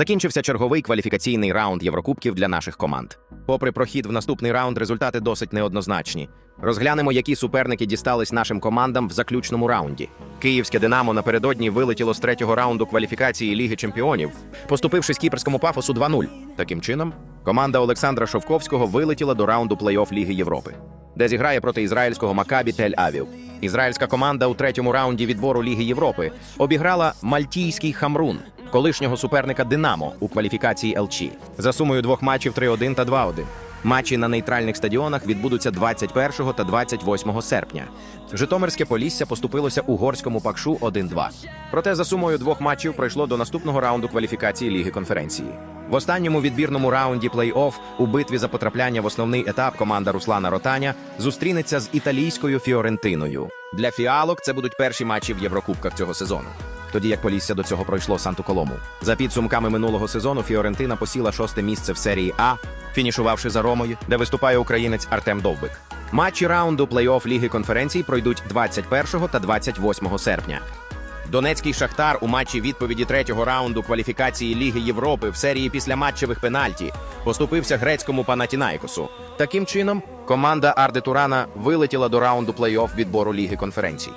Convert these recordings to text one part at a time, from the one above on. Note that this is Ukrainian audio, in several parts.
Закінчився черговий кваліфікаційний раунд Єврокубків для наших команд. Попри прохід в наступний раунд, результати досить неоднозначні. Розглянемо, які суперники дістались нашим командам в заключному раунді. Київське Динамо напередодні вилетіло з третього раунду кваліфікації Ліги Чемпіонів, поступившись кіпрському пафосу 2-0. Таким чином, команда Олександра Шовковського вилетіла до раунду плей-офф Ліги Європи, де зіграє проти ізраїльського Макабі Тель-Авів. Ізраїльська команда у третьому раунді відбору Ліги Європи обіграла мальтійський Хамрун, колишнього суперника Динамо у кваліфікації ЛЧ. За сумою двох матчів 3-1 та 2-1. Матчі на нейтральних стадіонах відбудуться 21 та 28 серпня. Житомирське Полісся поступилося угорському пакшу 1-2. Проте за сумою двох матчів пройшло до наступного раунду кваліфікації Ліги конференції. В останньому відбірному раунді плей-офф у битві за потрапляння в основний етап команда Руслана Ротаня зустрінеться з італійською Фіорентиною. Для фіалок це будуть перші матчі в Єврокубках цього сезону. Тоді як Полісся до цього пройшло Санту Колому. За підсумками минулого сезону Фіорентина посіла шосте місце в серії А, фінішувавши за Ромою, де виступає українець Артем Довбик. Матчі раунду плей-офф Ліги конференцій пройдуть 21 та 28 серпня. Донецький шахтар у матчі відповіді третього раунду кваліфікації Ліги Європи в серії після матчевих пенальті поступився грецькому Панатінайкосу. Таким чином, команда Арде Турана вилетіла до раунду плей-офф відбору Ліги конференцій,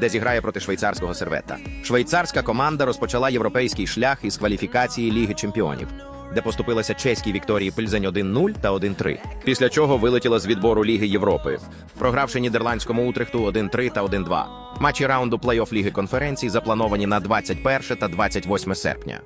де зіграє проти швейцарського сервета. Швейцарська команда розпочала європейський шлях із кваліфікації Ліги Чемпіонів, де поступилася чеській Вікторії Пильзень 1-0 та 1-3. Після чого вилетіла з відбору Ліги Європи, програвши нідерландському Утрехту 1-3 та 1-2. Матчі раунду плей-офф Ліги конференцій заплановані на 21 та 28 серпня.